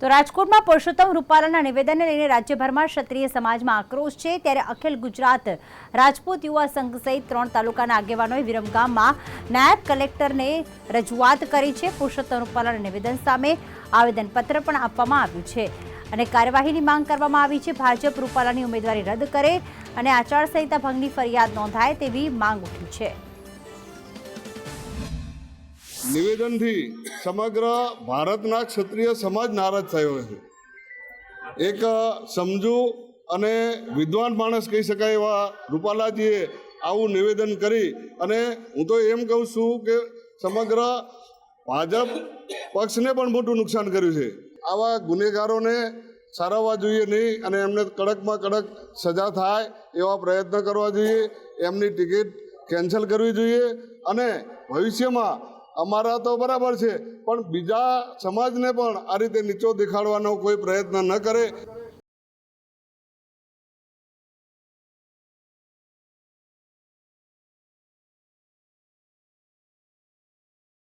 તો રાજકોટમાં પુરુષોત્તમ રૂપાલાના નિવેદનને લઈને રાજ્યભરમાં ક્ષત્રિય સમાજમાં આક્રોશ છે. ત્યારે અખિલ ગુજરાત રાજપૂત યુવા સંઘ સહિત ત્રણ તાલુકાના આગેવાનોએ વિરમગામમાં નાયબ કલેક્ટરને રજૂઆત કરી છે. પુરુષોત્તમ રૂપાલાના નિવેદન સામે આવેદનપત્ર પણ આપવામાં આવ્યું છે અને કાર્યવાહીની માંગ કરવામાં આવી છે. ભાજપ રૂપાલાની ઉમેદવારી રદ કરે અને આચારસંહિતા ભંગની ફરિયાદ નોંધાય તેવી માંગ ઉઠી છે. નિવેદનથી સમગ્ર ભારતના ક્ષત્રિય સમાજ નારાજ થયો છે. એક સમજુ અને વિદ્વાન માણસ કહી શકાય એવા રૂપાલાજીએ આવું નિવેદન કરી અને હું તો એમ કહું છું કે સમગ્ર ભાજપ પક્ષને પણ મોટું નુકસાન કર્યું છે. આવા ગુનેગારોને સારવવા જોઈએ નહીં અને એમને કડકમાં કડક સજા થાય એવા પ્રયત્ન કરવા જોઈએ. એમની ટિકિટ કેન્સલ કરવી જોઈએ અને ભવિષ્યમાં અમારા તો બરાબર છે, પણ બીજા સમાજને પણ આ રીતે નીચો દેખાડવાનો કોઈ પ્રયત્ન ન કરે.